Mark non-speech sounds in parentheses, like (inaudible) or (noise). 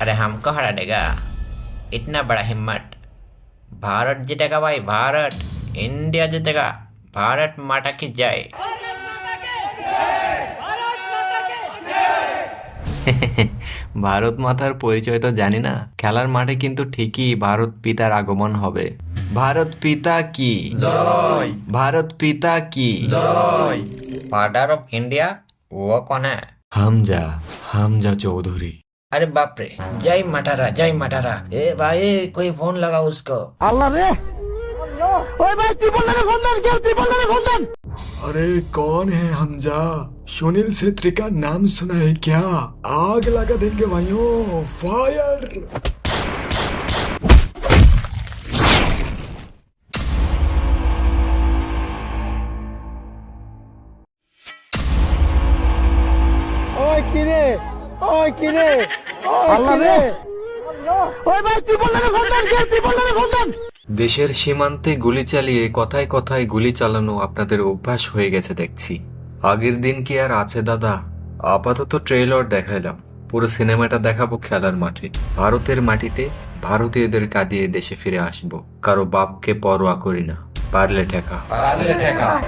अरे हमको हरा देगा इतना बड़ा हिम्मत भारत जीतेगा भाई भारत इंडिया जीतेगा भारत माता की जय (laughs) ভারত মাতার পরিচয় তো জানি না খেলার মাঠে কিন্তু ঠিকই ভারত পিতার আগমন হবে ভারত পিতা কি জয় ভারত পিতা কি জয় फादर ऑफ इंडिया वो कौन है হামজা হামজা চৌধুরী अरे बाप रे जय मटारा जय मटारा ए भाई कोई फोन लगा उसको अरे कौन है हमजा सुनील छेत्री का नाम सुना है क्या आग लगा देंगे भाइयों फायर ওই কিরে ওই কিরে ওই কিরে ওই ভাই তুই বললে ফোন দেন কে তুই বললে ফোন দেন দেশের সীমান্তে গুলি চালিয়ে কথায় কথায় গুলি চালানো আপনাদের অভ্যাস হয়ে গেছে দেখছি আগের দিন কি আর আছে, দাদা? আপাতত ট্রেলর দেখাইলাম। পুরো সিনেমাটা দেখাবো খেলার মাঠে। ভারতের মাটিতে ভারতীয়দের কাঁদিয়ে দেশে ফিরে আসব। কারও বাপকে পরোয়া করি না। পারলে ঠেকা। পারলে ঠেকা।